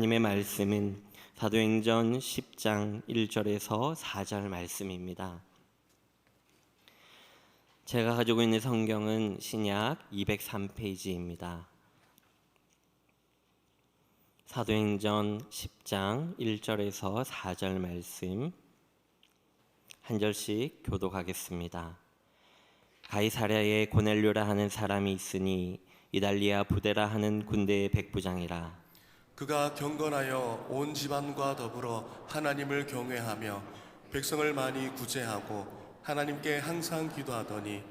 하나님의 말씀은 사도행전 10장 1절에서 4절 말씀입니다. 제가 가지고 있는 성경은 신약 203페이지입니다. 사도행전 10장 1절에서 4절 말씀 한 절씩 교독하겠습니다. 가이사랴에 고넬료라 하는 사람이 있으니 이달리아 부데라 하는 군대의 백부장이라 그가 경건하여 온 집안과 더불어 하나님을 경외하며 백성을 많이 구제하고 하나님께 항상 기도하더니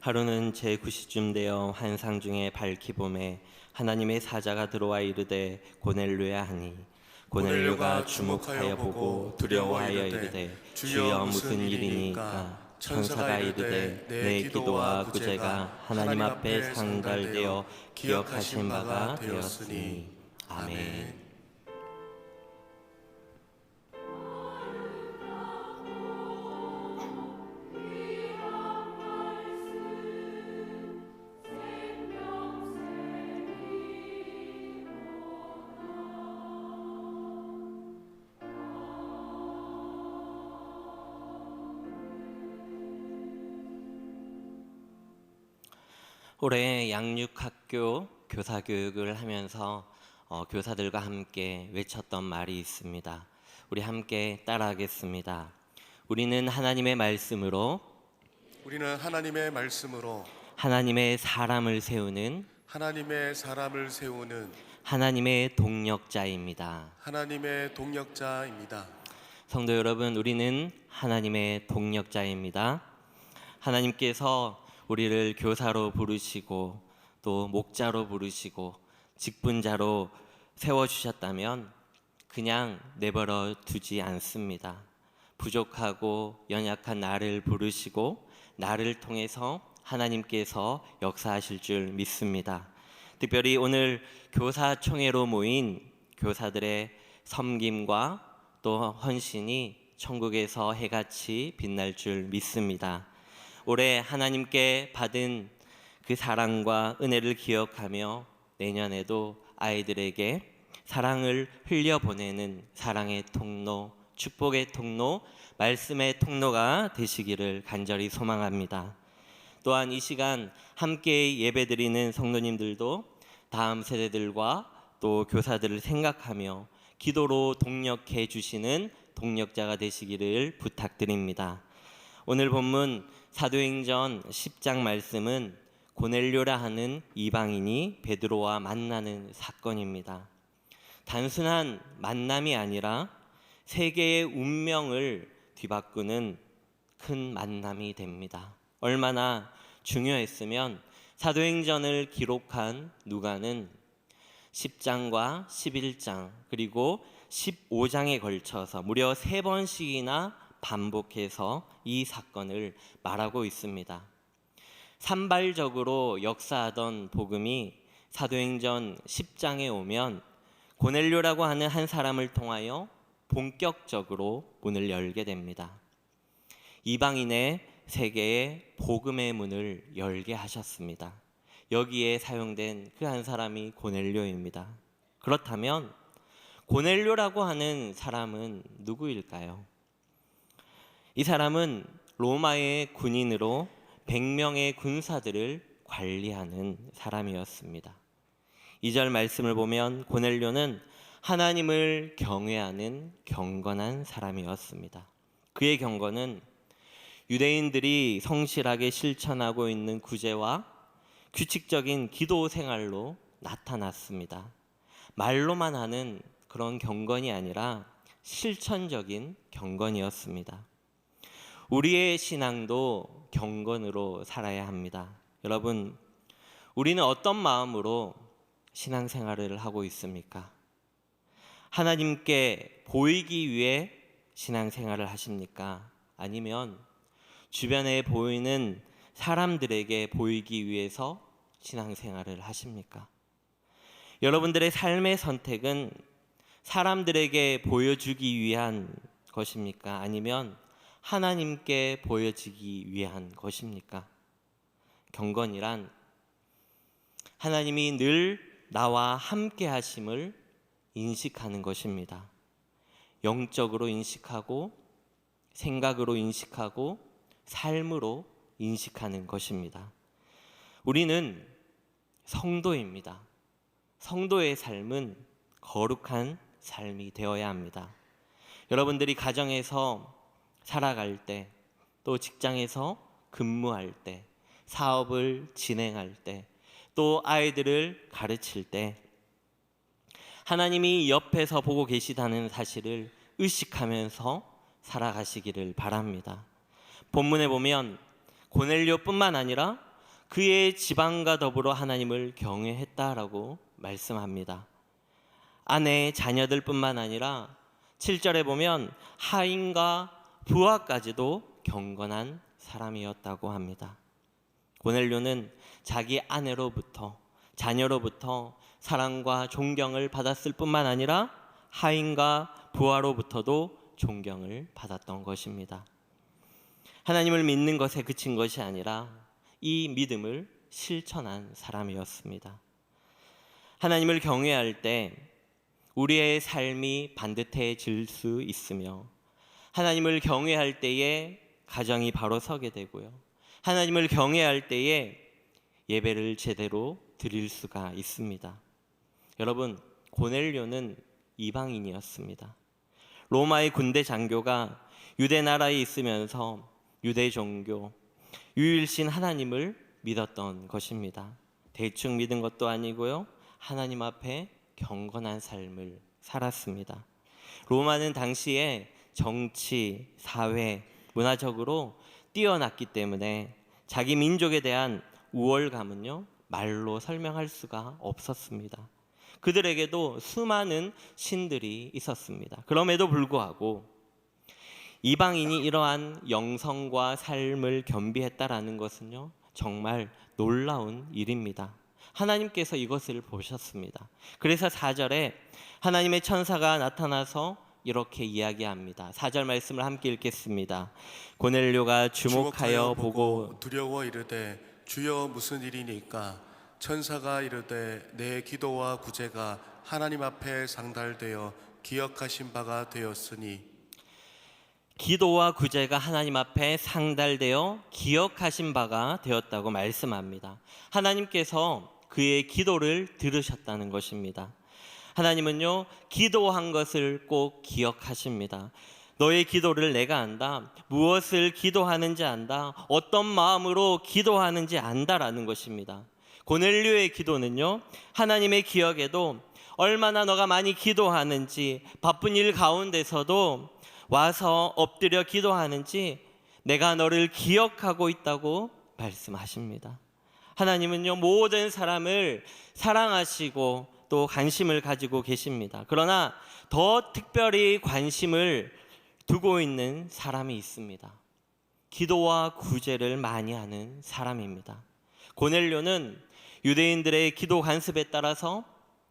하루는 제 9시쯤 되어 환상 중에 밝히 봄에 하나님의 사자가 들어와 이르되 고넬료야 하니 고넬료가 주목하여 보고 두려워하여 이르되 주여 무슨 일이니까? 천사가 이르되 내 기도와 구제가 하나님 앞에 상달되어 기억하신 바가 되었으니 아멘. 올해 양육학교 교사 교육을 하면서 어, 교사들과 함께 외쳤던 말이 있습니다. 우리 함께 따라하겠습니다. 우리는 하나님의 말씀으로 우리는 하나님의 말씀으로 하나님의 사람을 세우는 하나님의 사람을 세우는 하나님의 동력자입니다. 하나님의 동력자입니다. 성도 여러분, 우리는 하나님의 동력자입니다. 하나님께서 우리를 교사로 부르시고 또 목자로 부르시고 직분자로 세워 주셨다면 그냥 내버려 두지 않습니다. 부족하고 연약한 나를 부르시고 나를 통해서 하나님께서 역사하실 줄 믿습니다. 특별히 오늘 교사총회로 모인 교사들의 섬김과 또 헌신이 천국에서 해같이 빛날 줄 믿습니다. 올해 하나님께 받은 그 사랑과 은혜를 기억하며 내년에도 아이들에게 사랑을 흘려보내는 사랑의 통로, 축복의 통로, 말씀의 통로가 되시기를 간절히 소망합니다. 또한 이 시간 함께 예배드리는 성도님들도 다음 세대들과 또 교사들을 생각하며 기도로 동력해 주시는 동력자가 되시기를 부탁드립니다. 오늘 본문 사도행전 10장 말씀은 고넬료라 하는 이방인이 베드로와 만나는 사건입니다. 단순한 만남이 아니라 세계의 운명을 뒤바꾸는 큰 만남이 됩니다. 얼마나 중요했으면 사도행전을 기록한 누가는 10장과 11장 그리고 15장에 걸쳐서 무려 세 번씩이나 반복해서 이 사건을 말하고 있습니다. 산발적으로 역사하던 복음이 사도행전 10장에 오면 고넬료라고 하는 한 사람을 통하여 본격적으로 문을 열게 됩니다. 이방인의 세계에 복음의 문을 열게 하셨습니다. 여기에 사용된 그 한 사람이 고넬료입니다. 그렇다면 고넬료라고 하는 사람은 누구일까요? 이 사람은 로마의 군인으로 100명의 군사들을 관리하는 사람이었습니다. 2절 말씀을 보면 고넬료는 하나님을 경외하는 경건한 사람이었습니다. 그의 경건은 유대인들이 성실하게 실천하고 있는 구제와 규칙적인 기도 생활로 나타났습니다. 말로만 하는 그런 경건이 아니라 실천적인 경건이었습니다. 우리의 신앙도 경건으로 살아야 합니다. 여러분, 우리는 어떤 마음으로 신앙생활을 하고 있습니까? 하나님께 보이기 위해 신앙생활을 하십니까? 아니면 주변에 보이는 사람들에게 보이기 위해서 신앙생활을 하십니까? 여러분들의 삶의 선택은 사람들에게 보여주기 위한 것입니까? 아니면 하나님께 보여지기 위한 것입니까? 경건이란 하나님이 늘 나와 함께 하심을 인식하는 것입니다. 영적으로 인식하고 생각으로 인식하고 삶으로 인식하는 것입니다. 우리는 성도입니다. 성도의 삶은 거룩한 삶이 되어야 합니다. 여러분들이 가정에서 살아갈 때, 또 직장에서 근무할 때, 사업을 진행할 때, 또 아이들을 가르칠 때, 하나님이 옆에서 보고 계시다는 사실을 의식하면서 살아가시기를 바랍니다. 본문에 보면 고넬료뿐만 아니라 그의 지방과 더불어 하나님을 경외했다라고 말씀합니다. 아내, 자녀들뿐만 아니라 7절에 보면 하인과 부하까지도 경건한 사람이었다고 합니다. 고넬료는 자기 아내로부터 자녀로부터 사랑과 존경을 받았을 뿐만 아니라 하인과 부하로부터도 존경을 받았던 것입니다. 하나님을 믿는 것에 그친 것이 아니라 이 믿음을 실천한 사람이었습니다. 하나님을 경외할 때 우리의 삶이 반듯해질 수 있으며 하나님을 경외할 때에 가정이 바로 서게 되고요. 하나님을 경외할 때에 예배를 제대로 드릴 수가 있습니다. 여러분, 고넬료는 이방인이었습니다. 로마의 군대 장교가 유대 나라에 있으면서 유대 종교, 유일신 하나님을 믿었던 것입니다. 대충 믿은 것도 아니고요. 하나님 앞에 경건한 삶을 살았습니다. 로마는 당시에 정치, 사회, 문화적으로 뛰어났기 때문에 자기 민족에 대한 우월감은요, 말로 설명할 수가 없었습니다. 그들에게도 수많은 신들이 있었습니다. 그럼에도 불구하고 이방인이 이러한 영성과 삶을 겸비했다라는 것은요, 정말 놀라운 일입니다. 하나님께서 이것을 보셨습니다. 그래서 4절에 하나님의 천사가 나타나서 이렇게 이야기합니다. 4절 말씀을 함께 읽겠습니다. 고넬료가 주목하여 보고 두려워 이르되 주여 무슨 일이니까 천사가 이르되 내 기도와 구제가 하나님 앞에 상달되어 기억하신 바가 되었으니 기도와 구제가 하나님 앞에 상달되어 기억하신 바가 되었다고 말씀합니다. 하나님께서 그의 기도를 들으셨다는 것입니다. 하나님은요, 기도한 것을 꼭 기억하십니다. 너의 기도를 내가 안다. 무엇을 기도하는지 안다. 어떤 마음으로 기도하는지 안다라는 것입니다. 고넬료의 기도는요, 하나님의 기억에도 얼마나 너가 많이 기도하는지, 바쁜 일 가운데서도 와서 엎드려 기도하는지 내가 너를 기억하고 있다고 말씀하십니다. 하나님은요, 모든 사람을 사랑하시고 또 관심을 가지고 계십니다. 그러나 더 특별히 관심을 두고 있는 사람이 있습니다. 기도와 구제를 많이 하는 사람입니다. 고넬료는 유대인들의 기도 관습에 따라서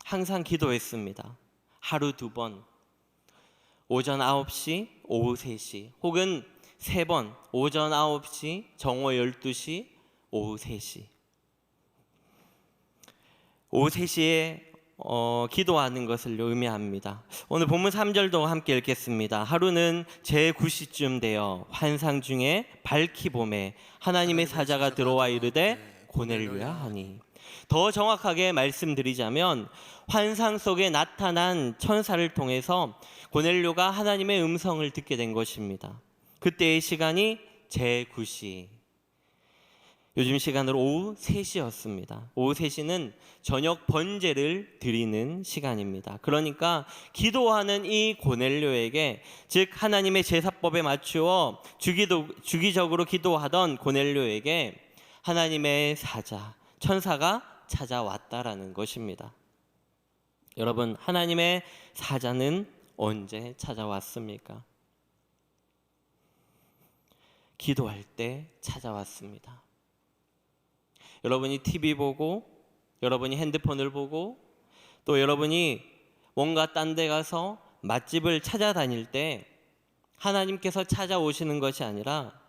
항상 기도했습니다. 하루 두 번, 오전 9시, 오후 3시, 혹은 세 번, 오전 9시, 정오 12시, 오후 3시. 오후 3시에 어, 기도하는 것을 의미합니다. 오늘 본문 3절도 함께 읽겠습니다. 하루는 제 9시쯤 되어 환상 중에 밝히 봄에 하나님의 사자가 들어와 이르되 고넬료야 하니 더 정확하게 말씀드리자면 환상 속에 나타난 천사를 통해서 고넬료가 하나님의 음성을 듣게 된 것입니다. 그때의 시간이 제 9시 요즘 시간으로 오후 3시였습니다. 오후 3시는 저녁 번제를 드리는 시간입니다. 그러니까 기도하는 이 고넬료에게 즉 하나님의 제사법에 맞추어 주기도, 주기적으로 기도하던 고넬료에게 하나님의 사자 천사가 찾아왔다라는 것입니다. 여러분 하나님의 사자는 언제 찾아왔습니까? 기도할 때 찾아왔습니다. 여러분이 TV 보고 여러분이 핸드폰을 보고 또 여러분이 뭔가 딴 데 가서 맛집을 찾아다닐 때 하나님께서 찾아오시는 것이 아니라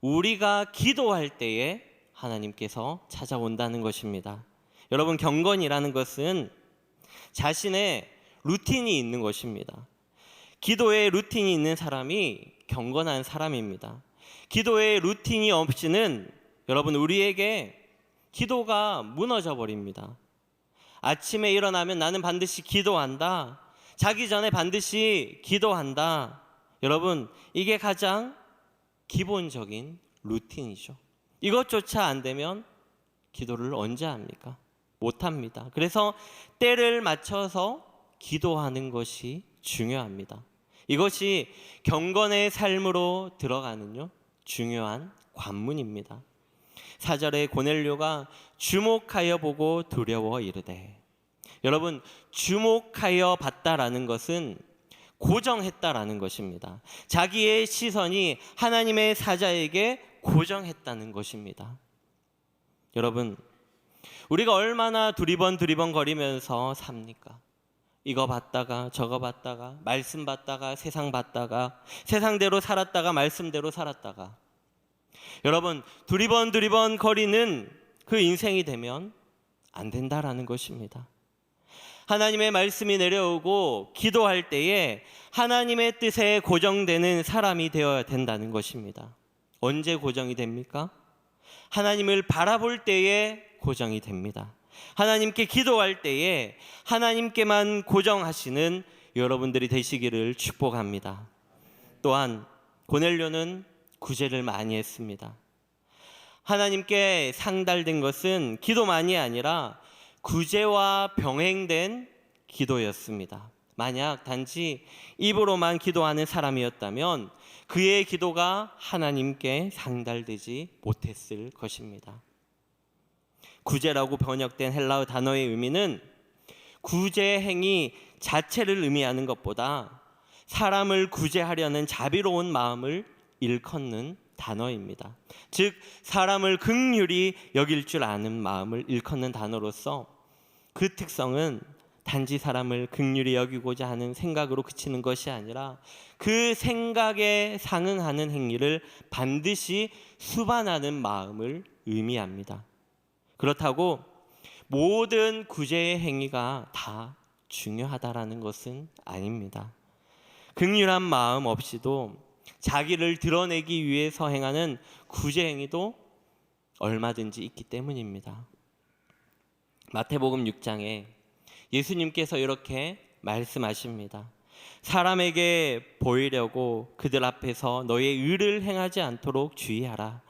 우리가 기도할 때에 하나님께서 찾아온다는 것입니다. 여러분 경건이라는 것은 자신의 루틴이 있는 것입니다. 기도에 루틴이 있는 사람이 경건한 사람입니다. 기도에 루틴이 없이는 여러분 우리에게 기도가 무너져 버립니다. 아침에 일어나면 나는 반드시 기도한다. 자기 전에 반드시 기도한다. 여러분, 이게 가장 기본적인 루틴이죠. 이것조차 안 되면 기도를 언제 합니까? 못 합니다. 그래서 때를 맞춰서 기도하는 것이 중요합니다. 이것이 경건의 삶으로 들어가는요 중요한 관문입니다. 사절에 고넬료가 주목하여 보고 두려워 이르되 여러분 주목하여 봤다라는 것은 고정했다라는 것입니다. 자기의 시선이 하나님의 사자에게 고정했다는 것입니다. 여러분 우리가 얼마나 두리번 두리번 거리면서 삽니까? 이거 봤다가 저거 봤다가 말씀 봤다가 세상 봤다가 세상대로 살았다가 말씀대로 살았다가 여러분 두리번 두리번 거리는 그 인생이 되면 안 된다라는 것입니다. 하나님의 말씀이 내려오고 기도할 때에 하나님의 뜻에 고정되는 사람이 되어야 된다는 것입니다. 언제 고정이 됩니까? 하나님을 바라볼 때에 고정이 됩니다. 하나님께 기도할 때에 하나님께만 고정하시는 여러분들이 되시기를 축복합니다. 또한 고넬료는 구제를 많이 했습니다. 하나님께 상달된 것은 기도만이 아니라 구제와 병행된 기도였습니다. 만약 단지 입으로만 기도하는 사람이었다면 그의 기도가 하나님께 상달되지 못했을 것입니다. 구제라고 번역된 헬라어 단어의 의미는 구제 행위 자체를 의미하는 것보다 사람을 구제하려는 자비로운 마음을 일컫는 단어입니다. 즉 사람을 극률이 여길 줄 아는 마음을 일컫는 단어로서 그 특성은 단지 사람을 극률이 여기고자 하는 생각으로 그치는 것이 아니라 그 생각에 상응하는 행위를 반드시 수반하는 마음을 의미합니다. 그렇다고 모든 구제의 행위가 다 중요하다라는 것은 아닙니다. 극률한 마음 없이도 자기를 드러내기 위해서 행하는 구제 행위도 얼마든지 있기 때문입니다. 마태복음 6장에 예수님께서 이렇게 말씀하십니다. 사람에게 보이려고 그들 앞에서 너의 의를 행하지 않도록 주의하라.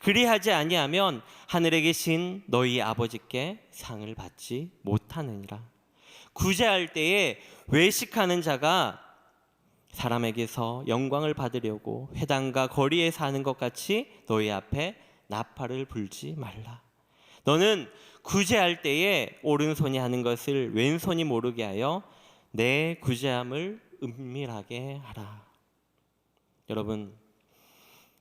그리하지 아니하면 하늘에 계신 너희 아버지께 상을 받지 못하느니라. 구제할 때에 외식하는 자가 사람에게서 영광을 받으려고 회당과 거리에 사는 것 같이 너희 앞에 나팔을 불지 말라. 너는 구제할 때에 오른손이 하는 것을 왼손이 모르게 하여 내 구제함을 은밀하게 하라. 여러분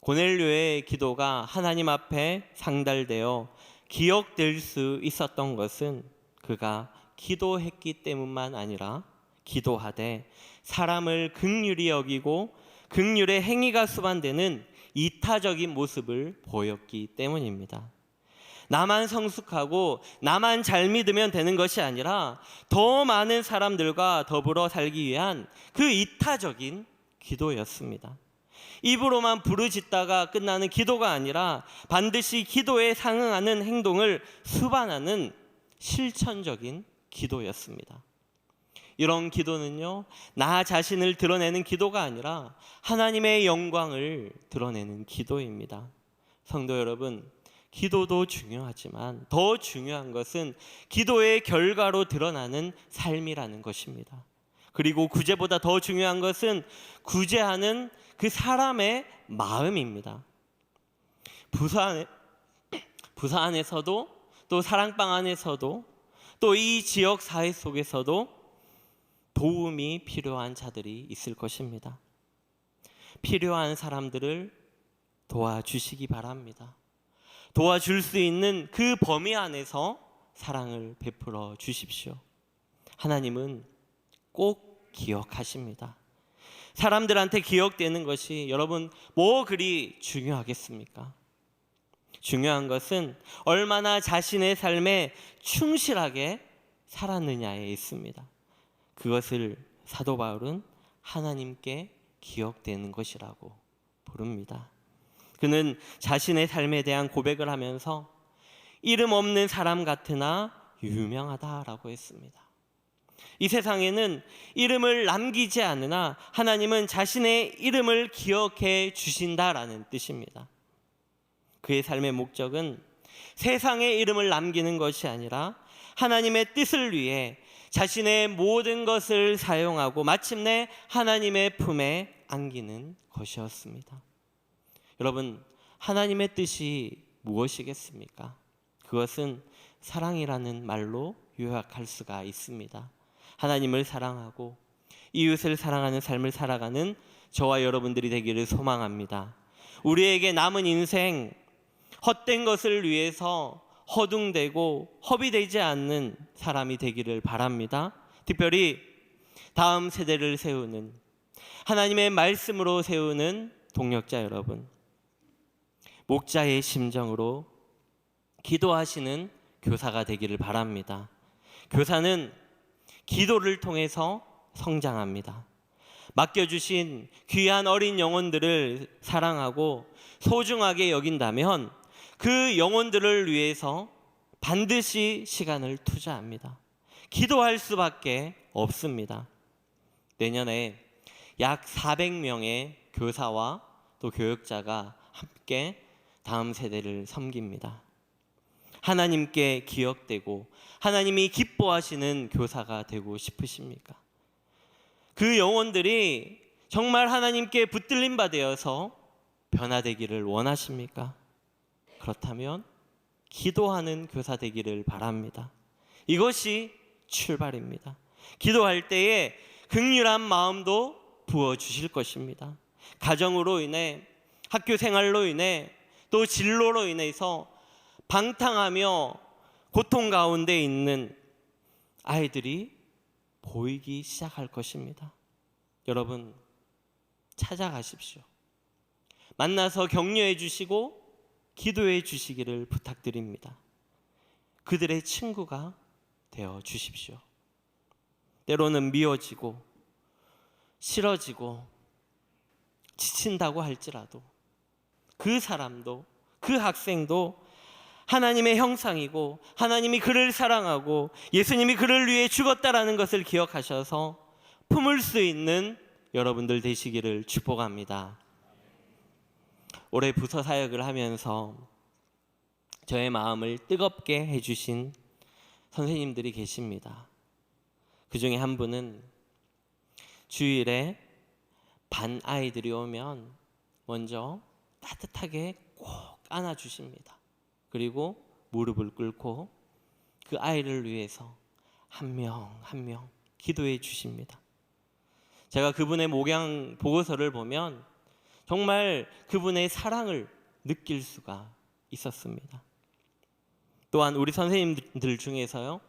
고넬료의 기도가 하나님 앞에 상달되어 기억될 수 있었던 것은 그가 기도했기 때문만 아니라 기도하되 사람을 극률이 여기고 극률의 행위가 수반되는 이타적인 모습을 보였기 때문입니다. 나만 성숙하고 나만 잘 믿으면 되는 것이 아니라 더 많은 사람들과 더불어 살기 위한 그 이타적인 기도였습니다. 입으로만 부르짖다가 끝나는 기도가 아니라 반드시 기도에 상응하는 행동을 수반하는 실천적인 기도였습니다. 이런 기도는요, 나 자신을 드러내는 기도가 아니라 하나님의 영광을 드러내는 기도입니다. 성도 여러분, 기도도 중요하지만 더 중요한 것은 기도의 결과로 드러나는 삶이라는 것입니다. 그리고 구제보다 더 중요한 것은 구제하는 그 사람의 마음입니다. 부서 안에서도 또 사랑방 안에서도 또 이 지역 사회 속에서도 도움이 필요한 자들이 있을 것입니다. 필요한 사람들을 도와주시기 바랍니다. 도와줄 수 있는 그 범위 안에서 사랑을 베풀어 주십시오. 하나님은 꼭 기억하십니다. 사람들한테 기억되는 것이 여러분 뭐 그리 중요하겠습니까? 중요한 것은 얼마나 자신의 삶에 충실하게 살았느냐에 있습니다. 그것을 사도 바울은 하나님께 기억되는 것이라고 부릅니다. 그는 자신의 삶에 대한 고백을 하면서 이름 없는 사람 같으나 유명하다라고 했습니다. 이 세상에는 이름을 남기지 않으나 하나님은 자신의 이름을 기억해 주신다라는 뜻입니다. 그의 삶의 목적은 세상의 이름을 남기는 것이 아니라 하나님의 뜻을 위해 자신의 모든 것을 사용하고 마침내 하나님의 품에 안기는 것이었습니다. 여러분, 하나님의 뜻이 무엇이겠습니까? 그것은 사랑이라는 말로 요약할 수가 있습니다. 하나님을 사랑하고 이웃을 사랑하는 삶을 살아가는 저와 여러분들이 되기를 소망합니다. 우리에게 남은 인생 헛된 것을 위해서 허둥대고 허비되지 않는 사람이 되기를 바랍니다. 특별히 다음 세대를 세우는 하나님의 말씀으로 세우는 동력자 여러분, 목자의 심정으로 기도하시는 교사가 되기를 바랍니다. 교사는 기도를 통해서 성장합니다. 맡겨주신 귀한 어린 영혼들을 사랑하고 소중하게 여긴다면 그 영혼들을 위해서 반드시 시간을 투자합니다. 기도할 수밖에 없습니다. 내년에 약 400명의 교사와 또 교육자가 함께 다음 세대를 섬깁니다. 하나님께 기억되고 하나님이 기뻐하시는 교사가 되고 싶으십니까? 그 영혼들이 정말 하나님께 붙들림 받아서 변화되기를 원하십니까? 그렇다면 기도하는 교사 되기를 바랍니다. 이것이 출발입니다. 기도할 때에 극률한 마음도 부어 주실 것입니다. 가정으로 인해 학교 생활로 인해 또 진로로 인해서 방탕하며 고통 가운데 있는 아이들이 보이기 시작할 것입니다. 여러분 찾아가십시오. 만나서 격려해 주시고 기도해 주시기를 부탁드립니다. 그들의 친구가 되어 주십시오. 때로는 미워지고 싫어지고 지친다고 할지라도 그 사람도 그 학생도 하나님의 형상이고 하나님이 그를 사랑하고 예수님이 그를 위해 죽었다라는 것을 기억하셔서 품을 수 있는 여러분들 되시기를 축복합니다. 올해 부서 사역을 하면서 저의 마음을 뜨겁게 해주신 선생님들이 계십니다. 그 중에 한 분은 주일에 반 아이들이 오면 먼저 따뜻하게 꼭 안아주십니다. 그리고 무릎을 꿇고 그 아이를 위해서 한 명 한 명 기도해 주십니다. 제가 그분의 목양 보고서를 보면 정말 그분의 사랑을 느낄 수가 있었습니다. 또한 우리 선생님들 중에서요,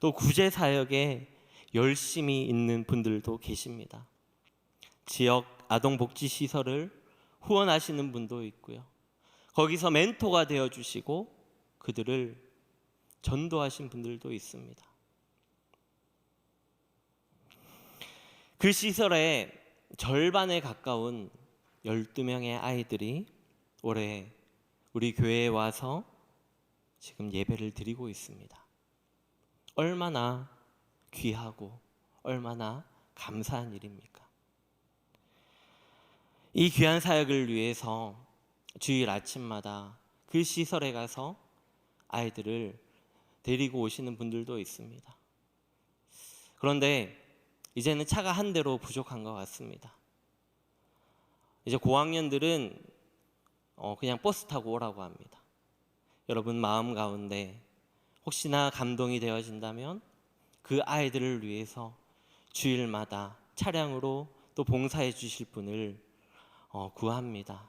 또 구제 사역에 열심히 있는 분들도 계십니다. 지역 아동 복지 시설을 후원하시는 분도 있고요. 거기서 멘토가 되어 주시고 그들을 전도하신 분들도 있습니다. 그 시설의 절반에 가까운 12명의 아이들이 올해 우리 교회에 와서 지금 예배를 드리고 있습니다. 얼마나 귀하고 얼마나 감사한 일입니까? 이 귀한 사역을 위해서 주일 아침마다 그 시설에 가서 아이들을 데리고 오시는 분들도 있습니다. 그런데 이제는 차가 한 대로 부족한 것 같습니다. 이제 고학년들은 어, 그냥 버스 타고 오라고 합니다. 여러분 마음 가운데 혹시나 감동이 되어진다면 그 아이들을 위해서 주일마다 차량으로 또 봉사해 주실 분을 어, 구합니다.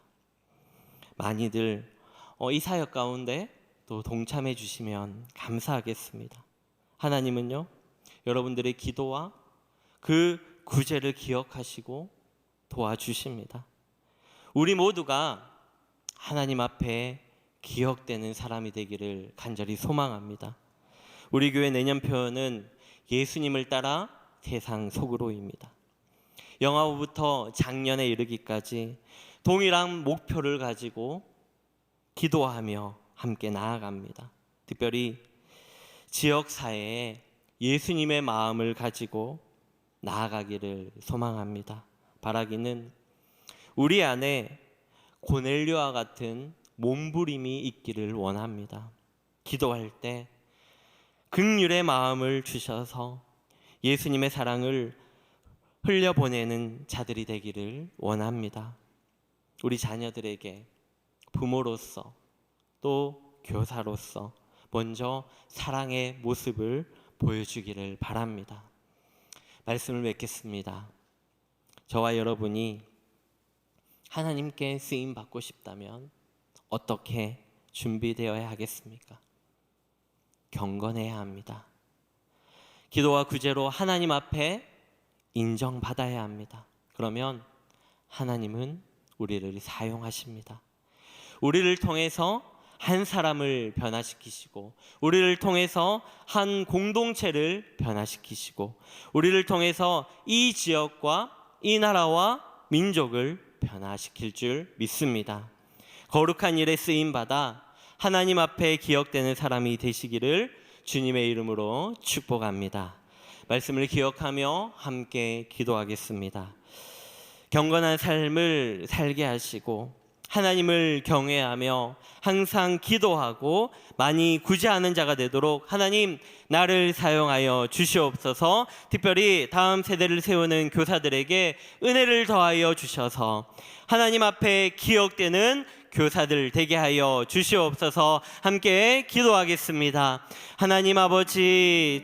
많이들 어, 이 사역 가운데 또 동참해 주시면 감사하겠습니다. 하나님은요 여러분들의 기도와 그 구제를 기억하시고 도와주십니다. 우리 모두가 하나님 앞에 기억되는 사람이 되기를 간절히 소망합니다. 우리 교회 내년 표현은 예수님을 따라 세상 속으로입니다. 영화부터 작년에 이르기까지 동일한 목표를 가지고 기도하며 함께 나아갑니다. 특별히 지역 사회에 예수님의 마음을 가지고 나아가기를 소망합니다. 바라기는 우리 안에 고넬료와 같은 몸부림이 있기를 원합니다. 기도할 때 극률의 마음을 주셔서 예수님의 사랑을 흘려보내는 자들이 되기를 원합니다. 우리 자녀들에게 부모로서 또 교사로서 먼저 사랑의 모습을 보여주기를 바랍니다. 말씀을 맺겠습니다. 저와 여러분이 하나님께 쓰임 받고 싶다면 어떻게 준비되어야 하겠습니까? 경건해야 합니다. 기도와 구제로 하나님 앞에 인정받아야 합니다. 그러면 하나님은 우리를 사용하십니다. 우리를 통해서 한 사람을 변화시키시고 우리를 통해서 한 공동체를 변화시키시고 우리를 통해서 이 지역과 이 나라와 민족을 변화시킬 줄 믿습니다. 거룩한 일에 쓰임 받아 하나님 앞에 기억되는 사람이 되시기를 주님의 이름으로 축복합니다. 말씀을 기억하며 함께 기도하겠습니다. 경건한 삶을 살게 하시고 하나님을 경외하며 항상 기도하고 많이 구제하는 자가 되도록 하나님 나를 사용하여 주시옵소서 특별히 다음 세대를 세우는 교사들에게 은혜를 더하여 주셔서 하나님 앞에 기억되는 교사들 되게 하여 주시옵소서 함께 기도하겠습니다. 하나님 아버지